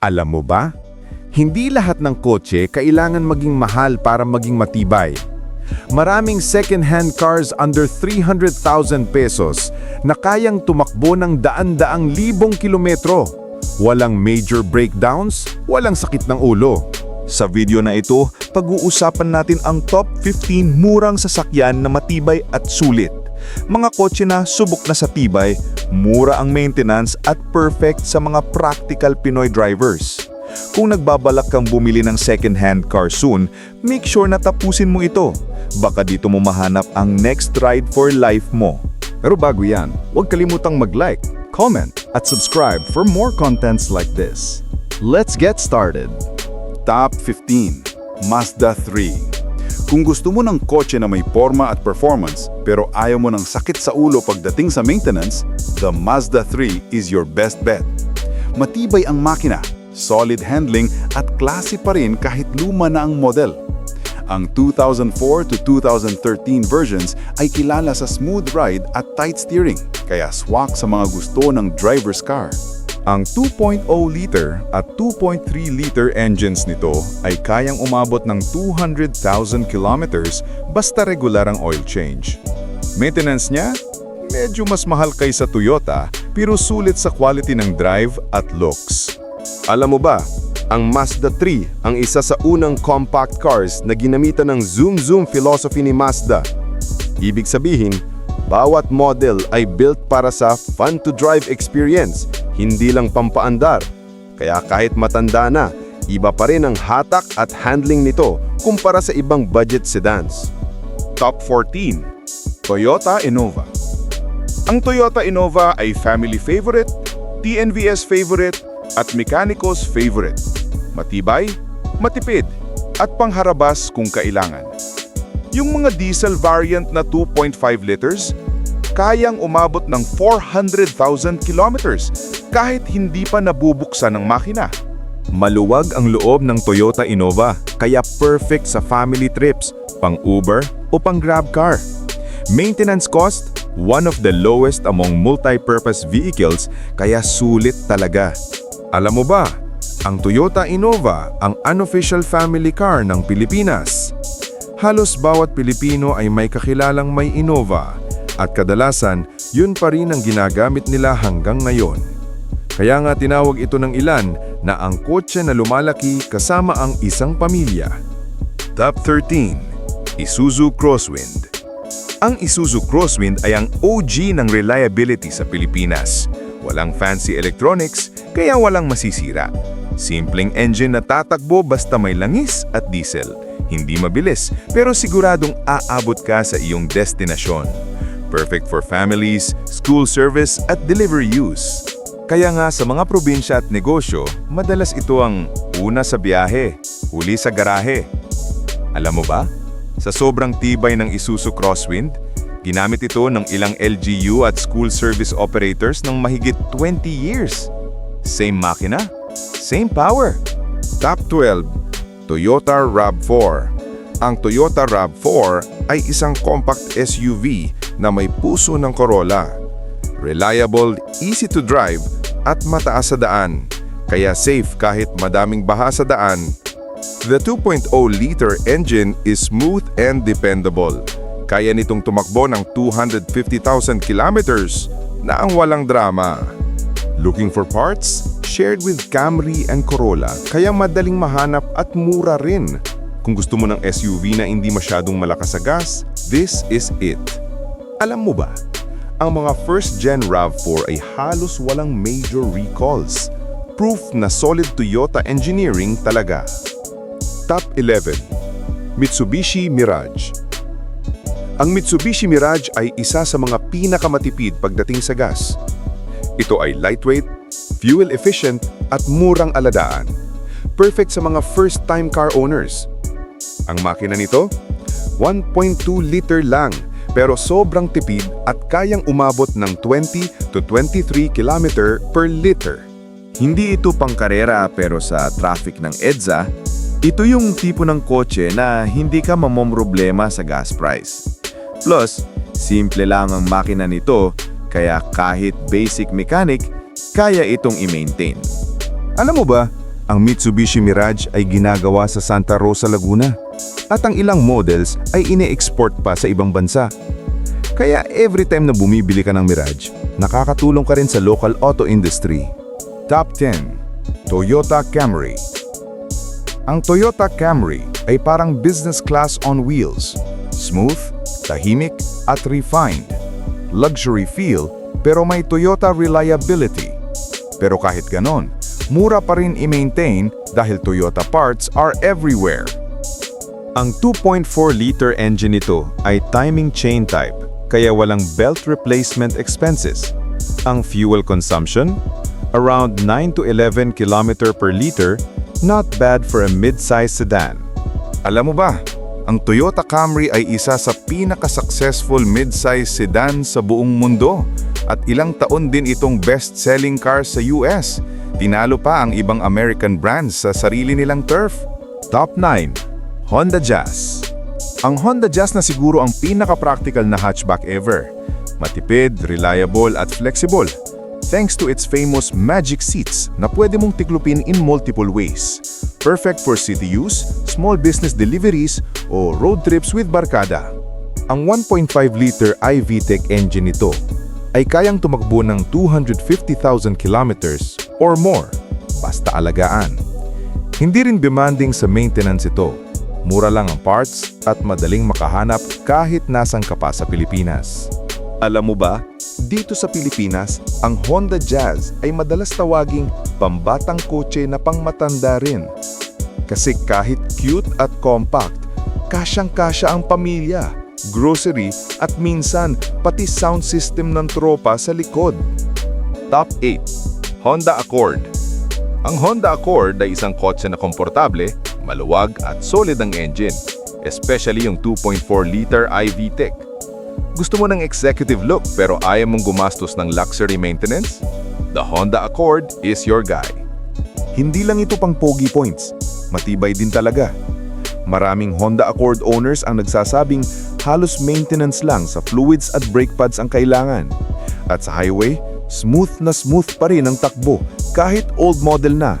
Alam mo ba? Hindi lahat ng kotse kailangan maging mahal para maging matibay. Maraming second-hand cars under 300,000 pesos na kayang tumakbo ng daan-daang libong kilometro. Walang major breakdowns, walang sakit ng ulo. Sa video na ito, pag-uusapan natin ang top 15 murang sasakyan na matibay at sulit. Mga kotse na subok na sa tibay, mura ang maintenance at perfect sa mga practical Pinoy drivers. Kung nagbabalak kang bumili ng second-hand car soon, make sure na tapusin mo ito. Baka dito mo mahanap ang next ride for life mo. Pero bago yan, huwag kalimutang mag-like, comment, at subscribe for more contents like this. Let's get started! Top 15 Mazda 3 Kung gusto mo ng kotse na may forma at performance pero ayaw mo ng sakit sa ulo pagdating sa maintenance, the Mazda 3 is your best bet. Matibay ang makina, solid handling at klase pa rin kahit luma na ang model. Ang 2004 to 2013 versions ay kilala sa smooth ride at tight steering, kaya swak sa mga gusto ng driver's car. Ang 2.0 liter at 2.3 liter engines nito ay kayang umabot ng 200,000 kilometers basta regular ang oil change. Maintenance niya? Medyo mas mahal kaysa Toyota pero sulit sa quality ng drive at looks. Alam mo ba, ang Mazda 3 ang isa sa unang compact cars na ginamitan ng zoom-zoom philosophy ni Mazda. Ibig sabihin, bawat model ay built para sa fun-to-drive experience, hindi lang pampaandar. Kaya kahit matanda na, iba pa rin ang hatak at handling nito kumpara sa ibang budget sedans. Top 14 Toyota Innova Ang Toyota Innova ay family favorite, TNVS favorite, at mechanicos favorite. Matibay, matipid, at pangharabas kung kailangan. Yung mga diesel variant na 2.5 liters, kayang umabot ng 400,000 kilometers kahit hindi pa nabubuksan ng makina. Maluwag ang loob ng Toyota Innova kaya perfect sa family trips, pang Uber o pang Grab car. Maintenance cost, one of the lowest among multi-purpose vehicles kaya sulit talaga. Alam mo ba, ang Toyota Innova ang unofficial family car ng Pilipinas. Halos bawat Pilipino ay may kakilalang may Innova at kadalasan yun pa rin ang ginagamit nila hanggang ngayon. Kaya nga tinawag ito ng ilan na ang kotse na lumalaki kasama ang isang pamilya. Top 13 Isuzu Crosswind Ang Isuzu Crosswind ay ang OG ng reliability sa Pilipinas. Walang fancy electronics, kaya walang masisira. Simpleng engine na tatakbo basta may langis at diesel. Hindi mabilis, pero siguradong aabot ka sa iyong destinasyon. Perfect for families, school service at delivery use. Kaya nga sa mga probinsya at negosyo, madalas ito ang una sa biyahe, huli sa garahe. Alam mo ba? Sa sobrang tibay ng Isuzu Crosswind, ginamit ito ng ilang LGU at school service operators ng mahigit 20 years. Same makina, same power. Top 12, Toyota RAV4. Ang Toyota RAV4 ay isang compact SUV na may puso ng Corolla. Reliable, easy to drive, at mataas sa daan. Kaya safe kahit madaming baha sa daan. The 2.0-liter engine is smooth and dependable. Kaya nitong tumakbo ng 250,000 kilometers na ang walang drama. Looking for parts? Shared with Camry and Corolla, kaya madaling mahanap at mura rin. Kung gusto mo ng SUV na hindi masyadong malakas sa gas, this is it. Alam mo ba, ang mga first-gen RAV4 ay halos walang major recalls. Proof na solid Toyota engineering talaga. Top 11 Mitsubishi Mirage Ang Mitsubishi Mirage ay isa sa mga pinakamatipid pagdating sa gas. Ito ay lightweight, fuel efficient at murang aladaan. Perfect sa mga first-time car owners. Ang makina nito, 1.2 liter lang pero sobrang tipid at kayang umabot ng 20 to 23 km per liter. Hindi ito pangkarera pero sa traffic ng EDSA, ito yung tipo ng kotse na hindi ka mamomroblema sa gas price. Plus, simple lang ang makina nito kaya kahit basic mechanic, kaya itong i-maintain. Alam mo ba, Ang Mitsubishi Mirage ay ginagawa sa Santa Rosa, Laguna. At ang ilang models ay ine-export pa sa ibang bansa. Kaya every time na bumibili ka ng Mirage, nakakatulong ka rin sa local auto industry. Top 10. Toyota Camry Ang Toyota Camry ay parang business class on wheels. Smooth, tahimik, at refined. Luxury feel, pero may Toyota reliability. Pero kahit ganon, mura pa rin i-maintain dahil Toyota parts are everywhere. Ang 2.4-liter engine nito ay timing chain type, kaya walang belt replacement expenses. Ang fuel consumption, around 9 to 11 km per liter, not bad for a mid-size sedan. Alam mo ba, ang Toyota Camry ay isa sa pinaka-successful mid-size sedan sa buong mundo at ilang taon din itong best-selling car sa US. Tinalo pa ang ibang American brands sa sarili nilang turf. Top 9. Honda Jazz Ang Honda Jazz na siguro ang pinaka-practical na hatchback ever. Matipid, reliable at flexible. Thanks to its famous magic seats na pwede mong tiklupin in multiple ways. Perfect for city use, small business deliveries, o road trips with barkada. Ang 1.5-liter iVTEC engine nito ay kayang tumakbo ng 250,000 kilometers or more, basta alagaan. Hindi rin demanding sa maintenance ito. Mura lang ang parts at madaling makahanap kahit nasan ka pa sa Pilipinas. Alam mo ba, dito sa Pilipinas, ang Honda Jazz ay madalas tawaging pambatang kotse na pangmatanda rin. Kasi kahit cute at compact, kasyang-kasya ang pamilya, grocery at minsan pati sound system ng tropa sa likod. Top 8. Honda Accord Ang Honda Accord ay isang kotse na komportable, maluwag at solid ang engine, especially yung 2.4-liter iVTEC. Gusto mo ng executive look pero ayaw mong gumastos ng luxury maintenance? The Honda Accord is your guy. Hindi lang ito pang pogi points, matibay din talaga. Maraming Honda Accord owners ang nagsasabing halos maintenance lang sa fluids at brake pads ang kailangan. At sa highway, smooth na smooth pa rin ang takbo kahit old model na.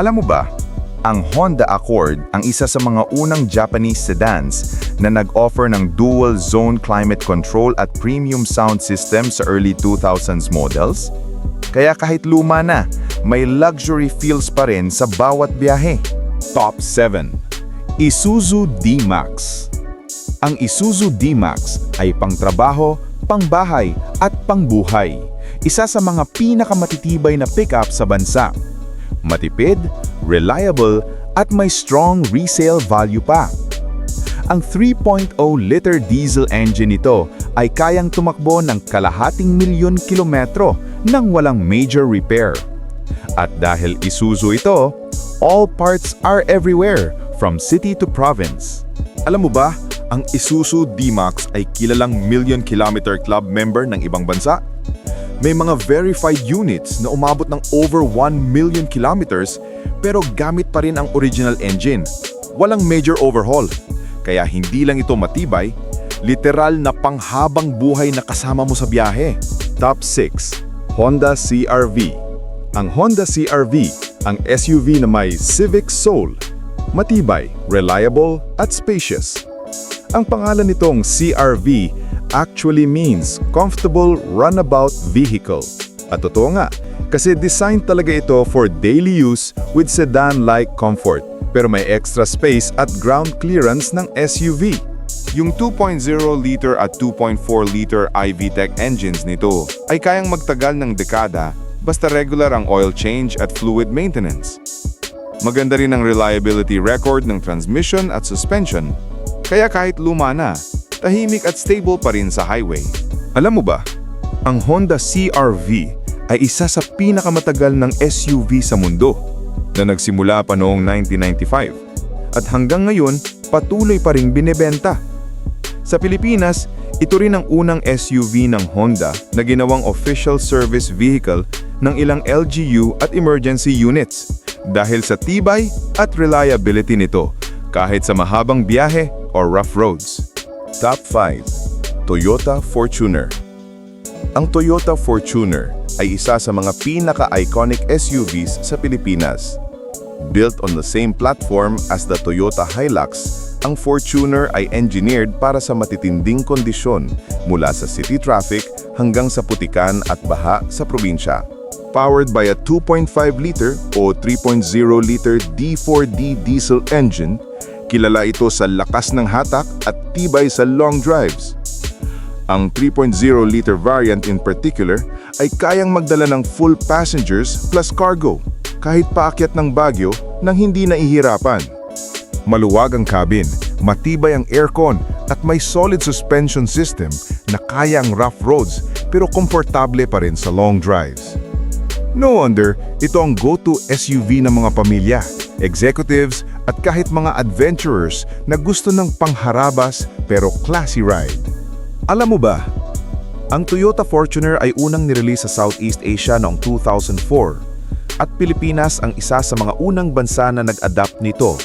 Alam mo ba, ang Honda Accord ang isa sa mga unang Japanese sedans na nag-offer ng dual zone climate control at premium sound system sa early 2000s models. Kaya kahit luma na, may luxury feels pa rin sa bawat biyahe. Top 7. Isuzu D-Max Ang Isuzu D-Max ay pangtrabaho, pangbahay at pangbuhay. Isa sa mga pinakamatitibay na pickup sa bansa. Matipid, reliable at may strong resale value pa. Ang 3.0-liter diesel engine nito ay kayang tumakbo ng kalahating milyon kilometro nang walang major repair. At dahil Isuzu ito, all parts are everywhere from city to province. Alam mo ba, ang Isuzu D-Max ay kilalang million kilometer club member ng ibang bansa? May mga verified units na umabot ng over 1 million kilometers pero gamit pa rin ang original engine. Walang major overhaul. Kaya hindi lang ito matibay, literal na panghabang buhay na kasama mo sa biyahe. Top 6. Honda CRV Ang Honda CRV, ang SUV na may civic soul. Matibay, reliable, at spacious. Ang pangalan nitong CRV actually means Comfortable Runabout Vehicle. At totoo nga, kasi designed talaga ito for daily use with sedan-like comfort, pero may extra space at ground clearance ng SUV. Yung 2.0-liter at 2.4-liter iVTEC engines nito ay kayang magtagal ng dekada basta regular ang oil change at fluid maintenance. Maganda rin ang reliability record ng transmission at suspension, kaya kahit luma na, tahimik at stable pa rin sa highway. Alam mo ba, ang Honda CRV ay isa sa pinakamatagal ng SUV sa mundo na nagsimula pa noong 1995 at hanggang ngayon patuloy pa ring binebenta. Sa Pilipinas, ito rin ang unang SUV ng Honda na ginawang official service vehicle ng ilang LGU at emergency units dahil sa tibay at reliability nito kahit sa mahabang biyahe or rough roads. Top 5. Toyota Fortuner Ang Toyota Fortuner ay isa sa mga pinaka-iconic SUVs sa Pilipinas. Built on the same platform as the Toyota Hilux, ang Fortuner ay engineered para sa matitinding kondisyon mula sa city traffic hanggang sa putikan at baha sa probinsya. Powered by a 2.5-liter o 3.0-liter D4D diesel engine, kilala ito sa lakas ng hatak at tibay sa long drives. Ang 3.0-liter variant in particular ay kayang magdala ng full passengers plus cargo kahit paakyat ng Baguio nang hindi naihirapan. Maluwag ang cabin, matibay ang aircon at may solid suspension system na kaya ang rough roads pero komportable pa rin sa long drives. No wonder, ito ang go-to SUV ng mga pamilya, executives at kahit mga adventurers na gusto ng pangharabas pero classy ride. Alam mo ba, ang Toyota Fortuner ay unang nirelease sa Southeast Asia noong 2004 at Pilipinas ang isa sa mga unang bansa na nag-adapt nito.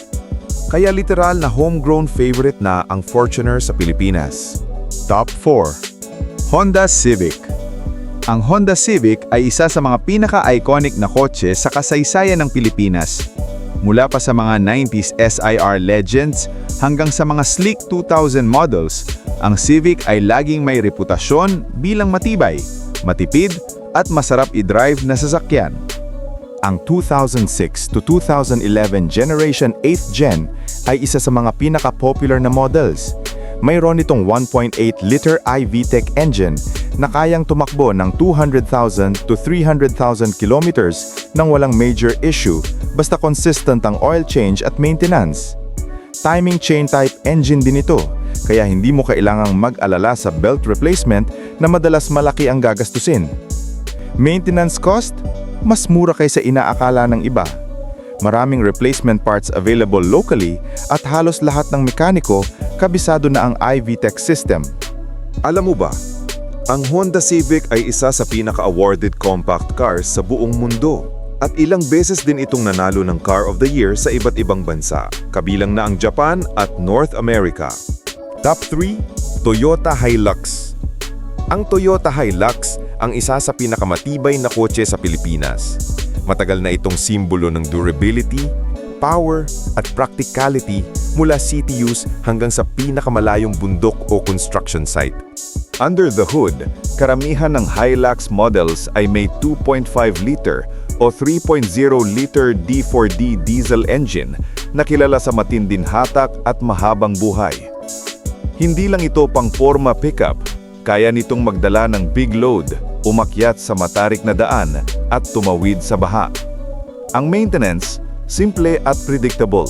Kaya literal na homegrown favorite na ang Fortuner sa Pilipinas. Top 4 Honda Civic Ang Honda Civic ay isa sa mga pinaka-iconic na kotse sa kasaysayan ng Pilipinas. Mula pa sa mga 90s SIR legends hanggang sa mga sleek 2000 models, ang Civic ay laging may reputasyon bilang matibay, matipid at masarap i-drive na sasakyan. Ang 2006 to 2011 Generation 8th Gen ay isa sa mga pinaka-popular na models. Mayroon itong 1.8-liter iVTEC engine na kayang tumakbo ng 200,000 to 300,000 kilometers nang walang major issue basta consistent ang oil change at maintenance. Timing chain type engine din ito, kaya hindi mo kailangang mag-alala sa belt replacement na madalas malaki ang gagastusin. Maintenance cost? Mas mura kaysa inaakala ng iba. Maraming replacement parts available locally at halos lahat ng mekaniko kabisado na ang iVTEC system. Alam mo ba, ang Honda Civic ay isa sa pinaka-awarded compact cars sa buong mundo. At ilang beses din itong nanalo ng Car of the Year sa iba't ibang bansa, kabilang na ang Japan at North America. Top 3, Toyota Hilux. Ang Toyota Hilux ang isa sa pinakamatibay na kotse sa Pilipinas. Matagal na itong simbolo ng durability, power at practicality mula city hanggang sa pinakamalayong bundok o construction site. Under the hood, karamihan ng Hilux models ay may 2.5-liter o 3.0-liter D4D diesel engine na kilala sa matinding hatak at mahabang buhay. Hindi lang ito pang forma pickup, kaya nitong magdala ng big load, umakyat sa matarik na daan at tumawid sa baha. Ang maintenance, simple at predictable,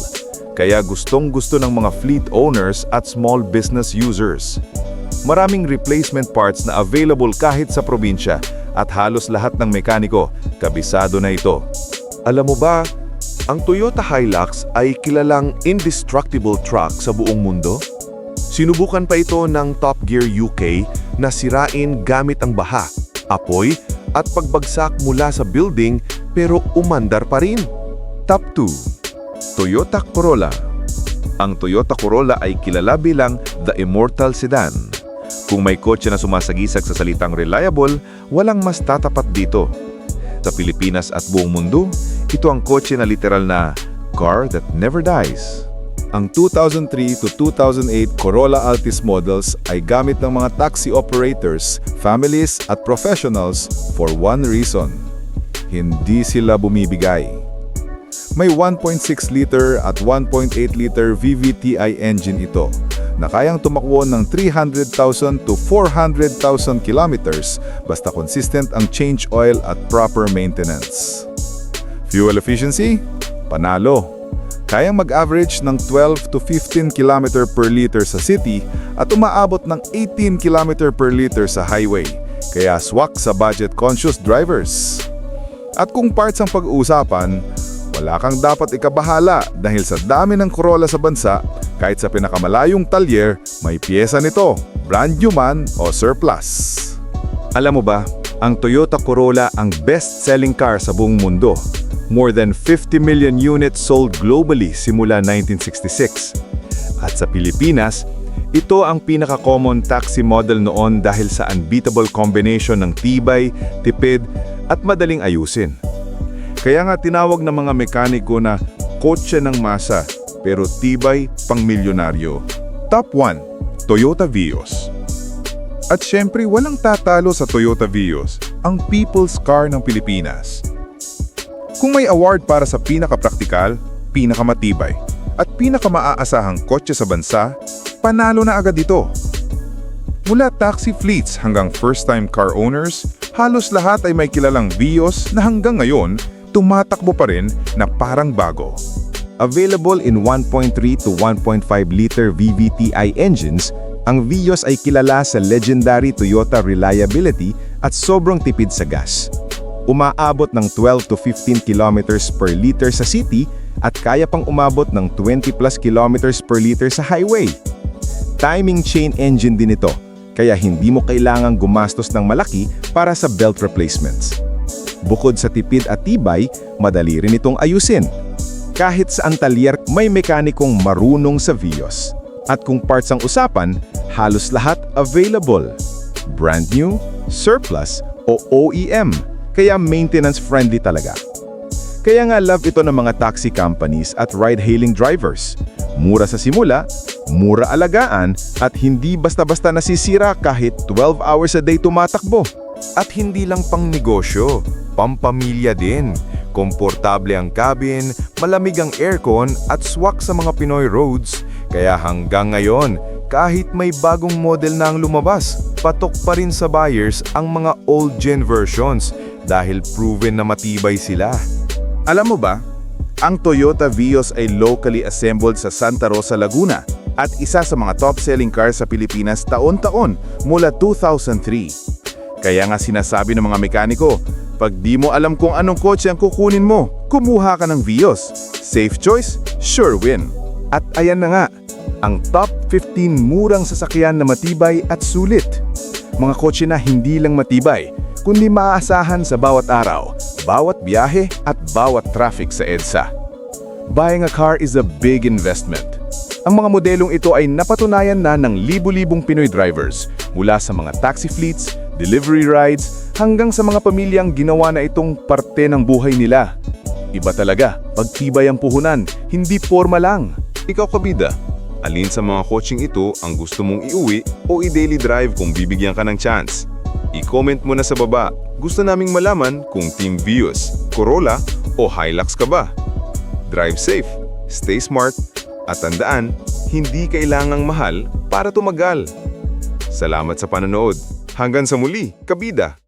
kaya gustong gusto ng mga fleet owners at small business users. Maraming replacement parts na available kahit sa probinsya at halos lahat ng mekaniko, kabisado na ito. Alam mo ba, ang Toyota Hilux ay kilalang indestructible truck sa buong mundo? Sinubukan pa ito ng Top Gear UK na sirain gamit ang baha, apoy at pagbagsak mula sa building pero umandar pa rin. Top 2. Toyota Corolla Ang Toyota Corolla ay kilala bilang the immortal sedan. Kung may kotse na sumasagisag sa salitang reliable, walang mas tatapat dito. Sa Pilipinas at buong mundo, ito ang kotse na literal na car that never dies. Ang 2003 to 2008 Corolla Altis models ay gamit ng mga taxi operators, families at professionals for one reason. Hindi sila bumibigay. May 1.6-liter at 1.8-liter VVTi engine ito na kayang tumakbo ng 300,000 to 400,000 kilometers basta consistent ang change oil at proper maintenance. Fuel efficiency? Panalo. Kayang mag-average ng 12 to 15 km per liter sa city at umaabot ng 18 km per liter sa highway. Kaya swak sa budget-conscious drivers. At kung parts ang pag-uusapan, wala kang dapat ikabahala dahil sa dami ng Corolla sa bansa, kahit sa pinakamalayong talyer, may pyesa nito, brand new man o surplus. Alam mo ba, ang Toyota Corolla ang best-selling car sa buong mundo. More than 50 million units sold globally simula 1966. At sa Pilipinas, ito ang pinaka-common taxi model noon dahil sa unbeatable combination ng tibay, tipid, at madaling ayusin. Kaya nga tinawag ng mga mekaniko na kotse ng masa, pero tibay pang milyonaryo. Top 1, Toyota Vios. At syempre, walang tatalo sa Toyota Vios, ang people's car ng Pilipinas. Kung may award para sa pinakapraktikal, pinakamatibay, at pinakamaasahang kotse sa bansa, panalo na agad ito. Mula taxi fleets hanggang first-time car owners, halos lahat ay may kilalang Vios na hanggang ngayon, tumatakbo pa rin na parang bago. Available in 1.3 to 1.5 liter VVTi engines, ang Vios ay kilala sa legendary Toyota reliability at sobrang tipid sa gas. Umaabot ng 12 to 15 kilometers per liter sa city at kaya pang umabot ng 20 plus kilometers per liter sa highway. Timing chain engine din ito, kaya hindi mo kailangang gumastos ng malaki para sa belt replacements. Bukod sa tipid at tibay, madali rin itong ayusin. Kahit sa talyer, may mekanikong marunong sa Vios. At kung parts ang usapan, halos lahat available. Brand new, surplus, o OEM, kaya maintenance-friendly talaga. Kaya nga love ito ng mga taxi companies at ride-hailing drivers. Mura sa simula, mura alagaan, at hindi basta-basta nasisira kahit 12 hours a day tumatakbo. At hindi lang pang negosyo, pampamilya din. Komportable ang cabin, malamig ang aircon at swak sa mga Pinoy roads. Kaya hanggang ngayon, kahit may bagong model na ang lumabas, patok pa rin sa buyers ang mga old gen versions dahil proven na matibay sila. Alam mo ba, ang Toyota Vios ay locally assembled sa Santa Rosa, Laguna at isa sa mga top-selling cars sa Pilipinas taon-taon mula 2003. Kaya nga sinasabi ng mga mekaniko, pag di mo alam kung anong kotse ang kukunin mo, kumuha ka ng Vios. Safe choice, sure win. At ayan na nga, ang top 15 murang sasakyan na matibay at sulit. Mga kotse na hindi lang matibay, kundi maaasahan sa bawat araw, bawat biyahe at bawat traffic sa EDSA. Buying a car is a big investment. Ang mga modelong ito ay napatunayan na ng libu-libong Pinoy drivers mula sa mga taxi fleets, delivery rides, hanggang sa mga pamilyang ginawa na itong parte ng buhay nila. Iba talaga, pagtibay ang puhunan, hindi forma lang. Ikaw kabida, alin sa mga coaching ito ang gusto mong iuwi o i-daily drive kung bibigyan ka ng chance? I-comment mo na sa baba. Gusto naming malaman kung Team Vios, Corolla o Hilux ka ba. Drive safe, stay smart, at tandaan, hindi kailangang mahal para tumagal. Salamat sa panonood. Hanggang sa muli, kabida!